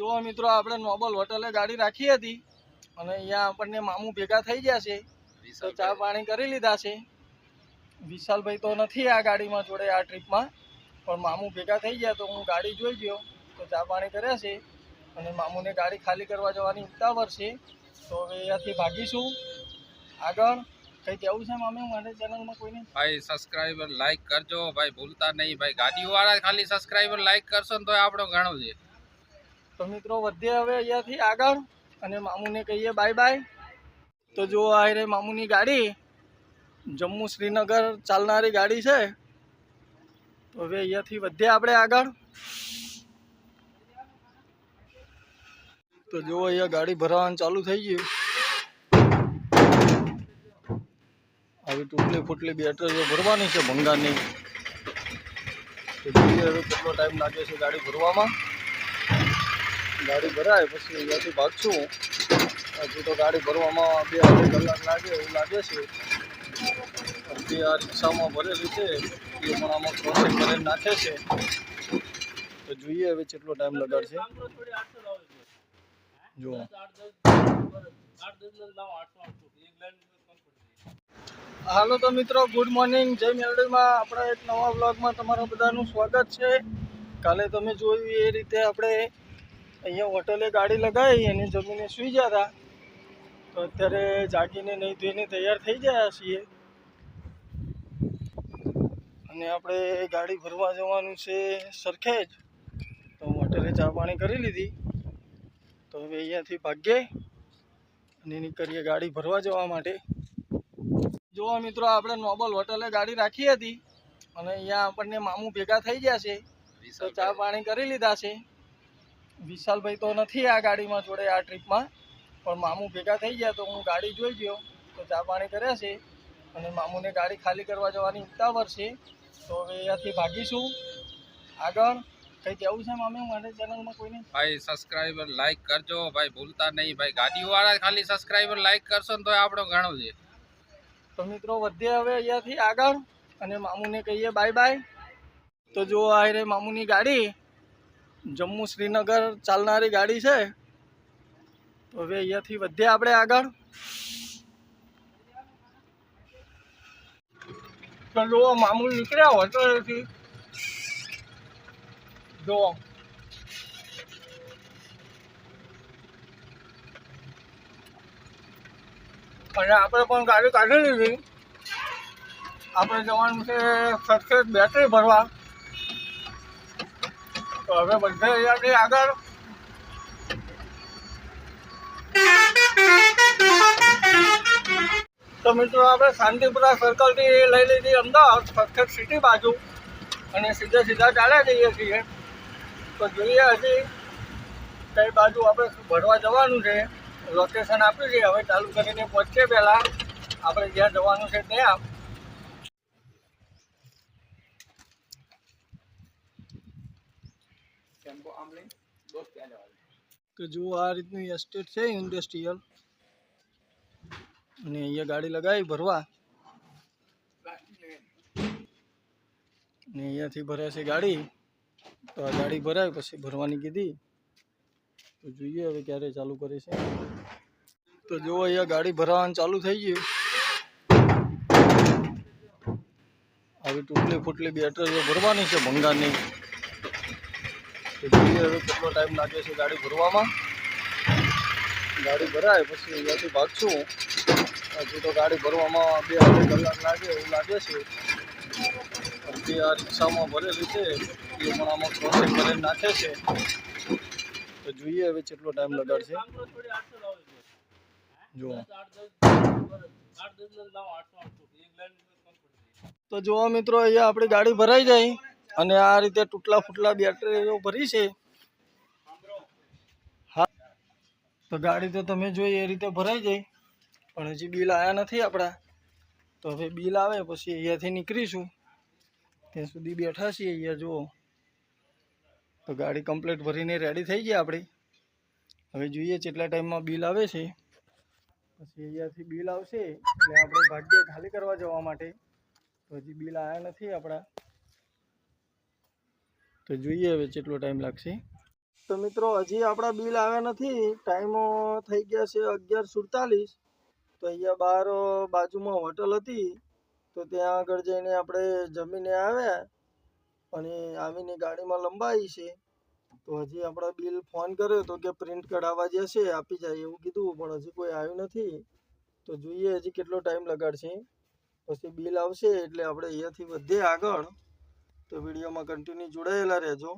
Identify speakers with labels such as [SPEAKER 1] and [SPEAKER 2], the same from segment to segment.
[SPEAKER 1] જો મિત્રો આપણે નોબલ હોટલે ગાડી રાખી હતી અને અહીંયા આપણને મામું ભેગા થઈ ગયા છે. તો ચા પાણી કરી લીધા છે. વિશાલભાઈ તો નથી આ ગાડીમાં જોડે આ ટ્રીપમાં પણ મામું ભેગા થઈ ગયા તો હું ગાડી જોઈ ગયો. તો ચા પાણી કર્યા છે અને મામુને ગાડી ખાલી કરવા જવાની ઉતાવળ છે. તો હવે અહીંયાથી ભાગીશું. આગળ કઈ કેવું છે મામી મારે ચેનલમાં કોઈને?
[SPEAKER 2] ભાઈ સબસ્ક્રાઈબર લાઈક કરજો. ભાઈ ભૂલતા નહીં. ભાઈ ગાડીઓ વાળા ખાલી સબસ્ક્રાઈબર લાઈક કરશો ને તો આપણો ઘણો છે.
[SPEAKER 1] તો મિત્રો વધીએ હવે અહીંયાથી આગળ અને મામુને કહીએ બાય બાય તો જો આ રે મામુની ગાડી. જમ્મુ શ્રીનગર ચાલનારી ગાડી છે. તો હવે અહીંયાથી વધીએ આપણે આગળ. તો જુઓ, અહીંયા ગાડી ભરાવાનું ચાલુ થઈ ગયું. આવી ટૂટલી ફૂટલી બેટરીઓ ભરવાની છે ભંગારની. જોઈએ હવે કેટલો ટાઈમ લાગે છે ગાડી ભરવામાં. ગાડી ભરાય, પછી અહીંયાથી ભાગશું હજુ તો ગાડી ભરવામાં બે અઢી કલાક લાગે એવું લાગે છે. અડધી આ રિક્ષામાં ભરેલી છે, એ પણ આમાં ક્રોસિંગ કરીને નાખે છે. તો જોઈએ હવે કેટલો ટાઈમ લગાડશે. જુઓ. હાલો તો મિત્રો ગુડ મોર્નિંગ જય મેલડીમાં આપણા એક નવા બ્લોગમાં તમારા બધાનું સ્વાગત છે. કાલે તમે જોયું એ રીતે આપણે અહીંયા હોટલે ગાડી લગાવી અને જમીને સૂઈ ગયા હતા તો અત્યારે જાગીને નહીં ધોઈને તૈયાર થઈ ગયા છીએ. અને આપણે ગાડી ભરવા જવાનું છે સરખેજ. તો હોટલે ચા પાણી કરી લીધી. તો હવે અહીંયાથી ભાગીએ અને નીકળીએ ગાડી ભરવા જવા માટે. જોવા મિત્રો આપણે નોબલ હોટલે ગાડી રાખી હતી. અને અહીંયા આપણને મામું ભેગા થઈ ગયા છે. તો ચા પાણી કરી લીધા છે. વિશાલભાઈ તો નથી આ ગાડીમાં જોડે આ ટ્રીપમાં. પણ મામું ભેગા થઈ ગયા તો હું ગાડી જોઈ ગયો. તો ચા પાણી કર્યા છે. અને મામુને ગાડી ખાલી કરવા જવાની ઉતાવળ છે. તો હવે અહીંયાથી ભાગીશું. આગળ. કઈ કહેવું છે મામી મારે ચેનલમાં કોઈને?
[SPEAKER 2] ભાઈ સબસ્ક્રાઈબર લાઈક કરજો. ભાઈ ભૂલતા નહીં. ભાઈ ગાડીવાળા ખાલી સબસ્ક્રાઈબર લાઈક કરશો ને તો આપણો ઘણો છે.
[SPEAKER 1] તો મિત્રો વધીએ હવે અહીંયાથી આગળ. અને મામુને કહીએ બાય બાય તો જો આ રે મામુની ગાડી. જમ્મુ શ્રીનગર ચાલનારી ગાડી છે. હવે અહીંયાથી વધીએ આપણે આગળ. તો મામૂલ મામુ નીકળ્યા હોટલથી જો. અને આપણે પણ ગાડી કાઢી લીધી. આપણે જવાનું છે સરખેજ બેટરી ભરવા. તો હવે બધે અહીંયાથી આગળ. તો મિત્રો, આપણે શાંતિપુરા સર્કલથી લઈ લીધી અમદાવાદ સચેત સિટી બાજુ. અને સીધા સીધા ચાલ્યા જઈએ છીએ. તો જોઈએ હજી કઈ બાજુ આપણે ભરવા જવાનું છે. લોકેશન આપ્યું છે, હવે ચાલુ કરીને પહોંચીએ પહેલાં. આપણે જ્યાં જવાનું છે ત્યાં. તો જુઓ આ રીતનું એસ્ટેટ છે ઇન્ડસ્ટ્રીયલ અને અહીંયા ગાડી લગાવી ભરવા. ને અહીંયાથી ભરાય છે ગાડી. તો આ ગાડી ભરાય પછી ભરવાની કીધી. તો જોઈએ હવે ક્યારે ચાલુ કરે છે. તો જુઓ અહીંયા ગાડી ભરાવાનું ચાલુ થઈ ગયું. આવી તૂટલી ફૂટલી બેટરીઓ ભરવાની છે ભંગારની. જોઈએ હવે કેટલો ટાઈમ લાગે છે ગાડી ભરવામાં. ગાડી ભરાય પછી અહીંયાથી ભાગશું. હજુ તો ગાડી ભરવામાં બે અઢી કલાક લાગે એવું લાગે છે. અડધી આ રિક્ષામાં ભરેલી છે, એ પણ આમાં ક્રોસિંગ કરીને નાખે છે. તો જોઈએ હવે કેટલો ટાઈમ લગાડશે. જુઓ. તો જુઓ મિત્રો, અહીંયા આપણી ગાડી ભરાઈ જાય અને આ રીતે તૂટલા ફૂટલા બેટરીઓ ભરી છે. હા. તો ગાડી તો તમે જોઈ એ રીતે ભરાઈ જાય પણ હજી બિલ આવ્યા નથી આપણા. તો હવે બિલ આવે પછી અહીંયાથી નીકળીશું. ત્યાં સુધી બેઠા છીએ અહીંયા, જુઓ. તો ગાડી કમ્પ્લીટ ભરીને રેડી થઈ ગઈ આપણી. હવે જોઈએ કેટલા ટાઈમમાં બિલ આવે છે. પછી અહીંયાથી બિલ આવશે, એટલે આપણે ભાગ્ય ખાલી કરવા જવા માટે. તો હજી બિલ આવ્યા નથી આપણા. તો જોઈએ હવે કેટલો ટાઈમ લાગશે. તો મિત્રો, હજી આપણા બિલ આવ્યા નથી. ટાઈમો થઈ ગયા છે અગિયાર સુડતાલીસ. તો અહીંયા બહાર બાજુમાં હોટલ હતી. તો ત્યાં આગળ જઈને આપણે જમીને આવ્યા અને આવીને ગાડીમાં લંબાવી છે. તો હજી આપણા બિલ ફોન કર્યો તો કે પ્રિન્ટ કઢાવવા જશે આપી જાય એવું કીધું, પણ હજી કોઈ આવ્યું નથી. તો જોઈએ હજી કેટલો ટાઈમ લગાડશે. પછી બિલ આવશે એટલે આપણે અહીંયાથી વધીએ આગળ. તો વિડીયોમાં કન્ટિન્યુ જોડાયેલા રહેજો.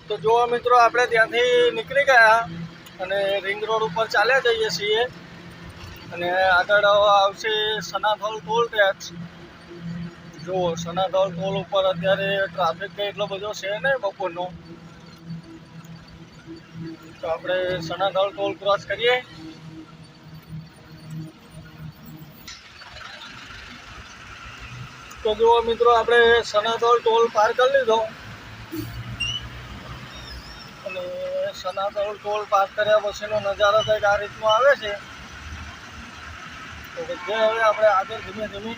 [SPEAKER 1] તો જો મિત્રો આપણે ત્યાંથી નીકળી ગયા અને રિંગ રોડ ઉપર ચાલ્યા જઈએ છીએ અને આગળ આવશે સનાથોલ ટોલ ટેક્સ જો સનાથોલ ટોલ ઉપર અત્યારે ટ્રાફિક એટલો બધો છે નહીં બપોરનો. તો આપણે સનાથોલ ટોલ ક્રોસ કરીએ. તો કેવો મિત્રો, આપણે સનાથોલ ટોલ પાર કરી લીધો. અને સનાતન ટોલ પાર કર્યા પછીનો નજારો કંઈક આ રીતનો આવે છે. તો જે હવે આપણે આગળ ધીમે ધીમે.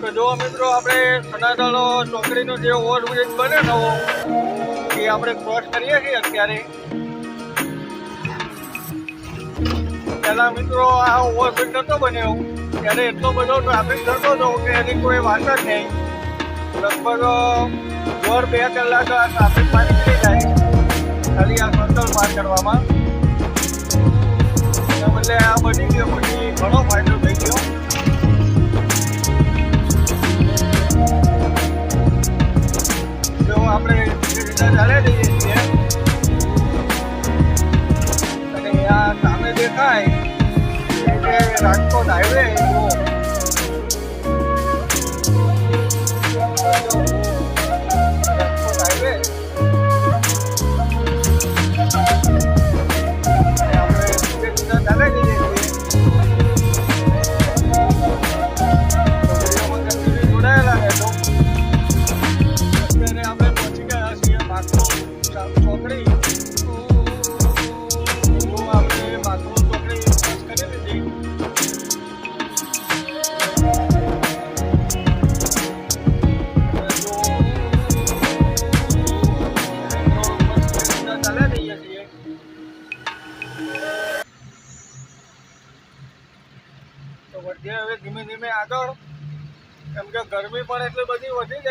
[SPEAKER 1] તો જો મિત્રો, આપણે સનાતન ચોકડીનો જે ઓવરબ્રિજ બને નવો એ આપણે ક્રોસ કરીએ છીએ અત્યારે. પહેલાં મિત્રો, આ ઓવરબ્રિજ નહોતો બન્યો. ત્યારે એટલો બધો ટ્રાફિક થતો હતો કે એની કોઈ વાત જ નહીં. લગભગ દોઢ બે કલાક આ ટ્રાફિકમાં નીકળી જાય. ખાલી આ સર્કલ પાર કરવામાં. બદલે આ બની ગયો પછી ઘણો ફાયદો થઈ ગયો. જો આપણે રીતે ચાલે જઈએ છીએ અને આ સામે દેખાય એ જે રાજકોટ હાઈવે જો રાજકોટ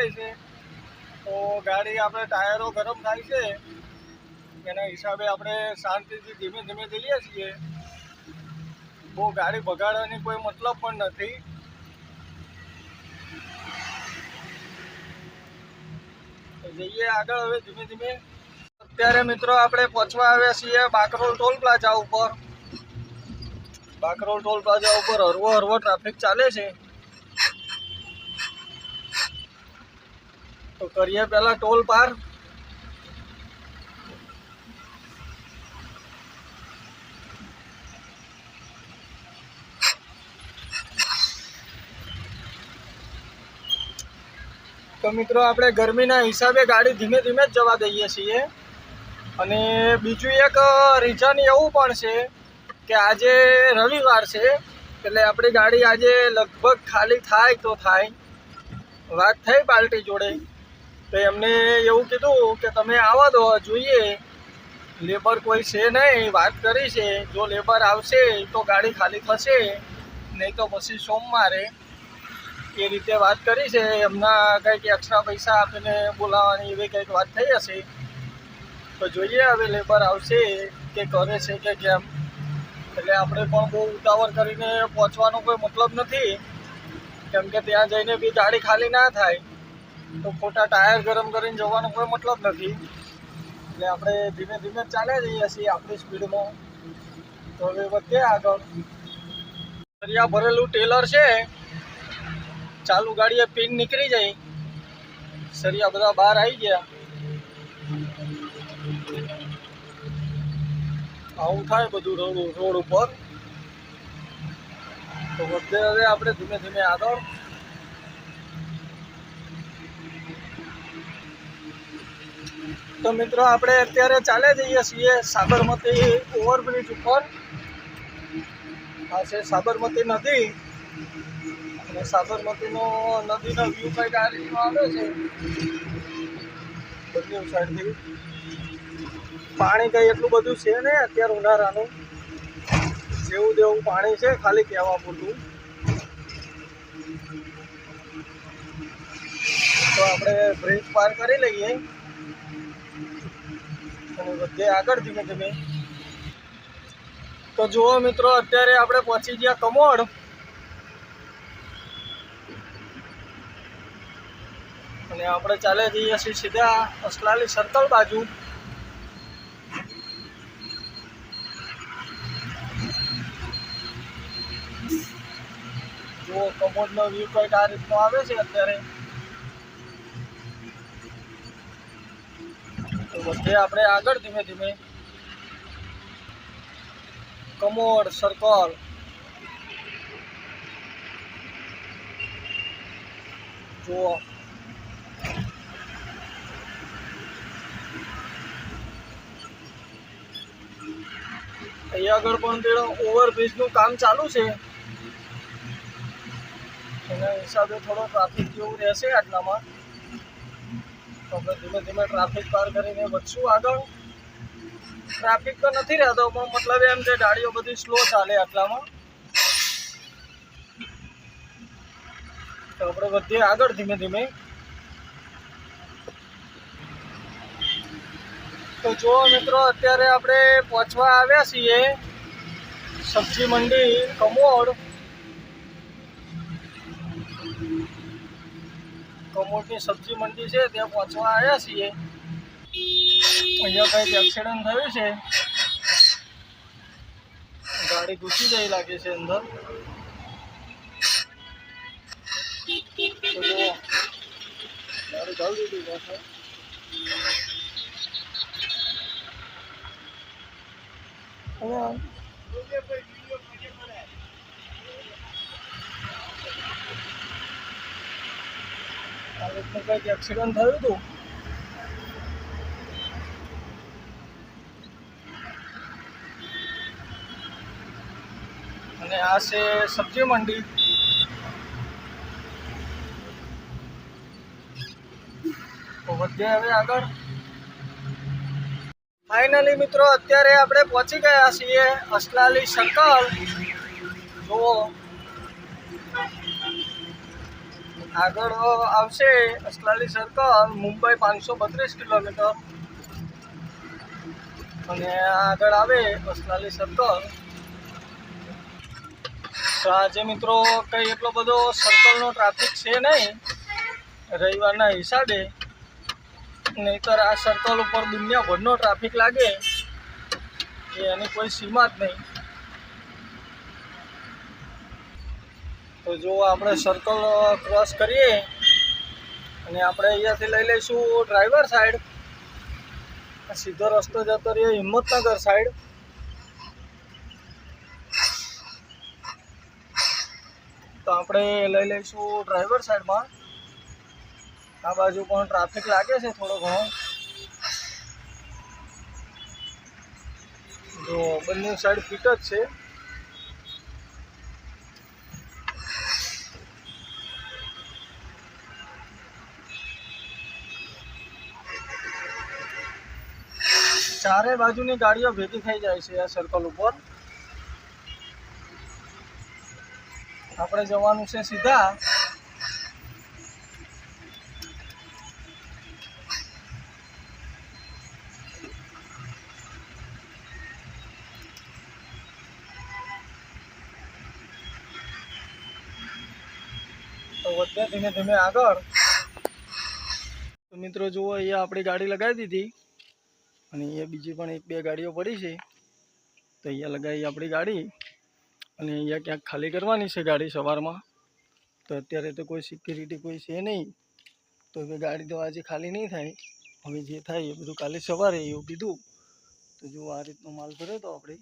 [SPEAKER 1] ગઈ છે, તો ગાડી આપણે ટાયરો ગરમ થાય છે, એના હિસાબે આપણે શાંતિથી ધીમે ધીમે જઈએ છીએ. બહુ ગાડી ભગાડવાની કોઈ મતલબ પણ નથી. જઈએ આગળ હવે ધીમે ધીમે. અત્યારે મિત્રો આપણે પહોંચવા આવ્યા છીએ બાકરોલ ટોલ પ્લાઝા ઉપર. બાકરોલ ટોલ પ્લાઝા ઉપર હરવો હરવો ટ્રાફિક ચાલે છે. તો કરીએ પહેલાં ટોલ પાર. તો મિત્રો, આપણે ગરમીના હિસાબે ગાડી ધીમે ધીમે જ જવા દઈએ છીએ. અને બીજું એક રીઝન એવું પણ છે કે આજે રવિવાર છે, એટલે આપણી ગાડી આજે લગભગ ખાલી થાય તો થાય. વાત થઈ પાર્ટી જોડે. તો એમને એવું કીધું કે તમે આવવા દો, જોઈએ. લેબર કોઈ છે નહીં, વાત કરી છે. જો લેબર આવશે તો ગાડી ખાલી થશે, નહીં તો પછી સોમવારે એ રીતે વાત કરી છે. એમના કંઈક એક્સ્ટ્રા પૈસા આપીને બોલાવવાની એવી કંઈક વાત થઈ હશે. તો જોઈએ હવે લેબર આવશે કે કરે છે કે કેમ. એટલે આપણે પણ બહુ ઉતાવળ કરીને પહોંચવાનો કોઈ મતલબ નથી. કેમ કે ત્યાં જઈને બી ગાડી ખાલી ના થાય. તો ખોટા ટાયર ગરમ કરીને જવાનો કોઈ મતલબ નથી. એટલે આપણે ધીમે ધીમે ચાલ્યા જઈએ છીએ આપણી સ્પીડમાં. તો હવે વધીએ આગળ. દરિયા ભરેલું ટેલર છે. ચાલુ ગાડીએ પિન નીકળી જાય. સરિયા બધા બહાર આવી ગયા. આવું થાય બધું રોડ રોડ ઉપર. તો વધે હવે આપણે ધીમે ધીમે આગળ. તો મિત્રો, આપણે અત્યારે ચાલે જઈએ છીએ સાબરમતી ઓવરબ્રિજ ઉપર. આ છે સાબરમતી નદી. અને સાબરમતીનો નદીનો વ્યૂ કંઈક આ રીતનો આવે છે. બંને સાઈડથી. પાણી કંઈ એટલું બધું છે ને અત્યારે ઉનાળાનું. જેવું દેવું પાણી છે, ખાલી કહેવા પૂરતું. તો આપણે બ્રિજ પાર કરી લઈએ. અને આગળ ધીમે ધીમે. તો જુઓ મિત્રો, અત્યારે આપણે પહોંચી ગયા કમોડ. અને આપણે ચાલે જઈએ છીએ સીધા અસલાલી સર્કલ બાજુ. જો કમોડનો વ્યૂ કંઈક આ રીતનો આવે છે અત્યારે. તો બધે આપણે આગળ ધીમે ધીમે કમોડ સર્કલ જુઓ. અહીંયા આગળ પણ ઓવરબ્રિજનું કામ ચાલુ છે. એના હિસાબે થોડો ટ્રાફિક જેવું રહેશે આટલામાં. ધીમે ધીમે ટ્રાફિક પાર કરીને વધશું આગળ. ટ્રાફિક તો નથી રહેતો, પણ મતલબ એમ છે, ગાડીઓ બધી સ્લો ચાલે આટલામાં. તો આપણે વધીએ આગળ ધીમે ધીમે. તો જો મિત્રો, અત્યારે આપણે પહોંચવા આવ્યા છીએ. સબ્જી મંડી, કમોડ. કમોડની સબ્જી મંડી છે, ત્યાં પહોંચવા આવ્યા છીએ. અહીંયા કંઈક એક્સિડન્ટ થયું છે. ગાડી ઘૂસી જઈ લાગે છે અંદર. ગાડી હવે એક્સિડન્ટ થયું હતું, અને આ છે સબ્જી મંડી. તો વધીએ હવે આગળ. ફાઇનલી મિત્રો, અત્યારે આપણે પહોંચી ગયા છીએ અસલાલી સર્કલ. જુઓ. આગળ આવશે અસલાલી સર્કલ મુંબઈ પાંચસો બત્રીસ કિલોમીટર. અને આગળ આવે અસલાલી સર્કલ આજે મિત્રો કંઈ એટલો બધો સર્કલનો ટ્રાફિક છે નહીં, રવિવારના હિસાબે. નહીતર આ સર્કલ ઉપર દુનિયાભરનો ટ્રાફિક લાગે. એની કોઈ સીમા જ નહીં. તો જો આપણે સર્કલ ક્રોસ કરીએ અને આપણે અહીંયાથી લઈ લઈશું ડ્રાઈવર સાઈડ સીધો રસ્તો જતો રહીએ હિંમતનગર સાઈડ તો આપણે લઈ લઈશું ડ્રાઈવર સાઈડમાં આ બાજુ પણ ટ્રાફિક લાગે છે થોડો ઘણો. જો બંને સાઈડ ફિટ જ છે. ચારે બાજુની ગાડીઓ ભેગી થઈ જાય છે આ સર્કલ ઉપર આપણે જવાનું છે સીધા તો વધ્યા ધીમે ધીમે આગળ તો મિત્રો જુઓ અહીંયા આપણી ગાડી લગાવી દીધી અને અહીંયા બીજી પણ એક બે ગાડીઓ પડી છે. તો અહીંયા લગાવી આપણી ગાડી. અને અહીંયા ક્યાંક ખાલી કરવાની છે ગાડી સવારમાં. તો અત્યારે તો કોઈ સિક્યુરિટી કોઈ છે નહીં. તો હવે ગાડી તો આજે ખાલી નહીં થાય. હવે જે થાય એ બધું કાલે સવારે એવું કીધું. તો જો આ રીતનો માલ ભર્યો તો આપણે.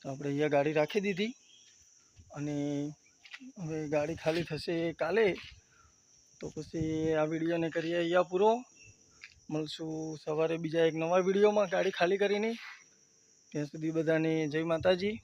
[SPEAKER 1] તો આપણે અહીંયા ગાડી રાખી દીધી. અને હવે ગાડી ખાલી થશે કાલે. તો પછી આ વિડીયોને કરીએ અહીંયા પૂરો. મળશું સવારે બીજા એક નવા વિડીયોમાં. ગાડી ખાલી કરીને ત્યાં સુધી બધાને જય માતાજી.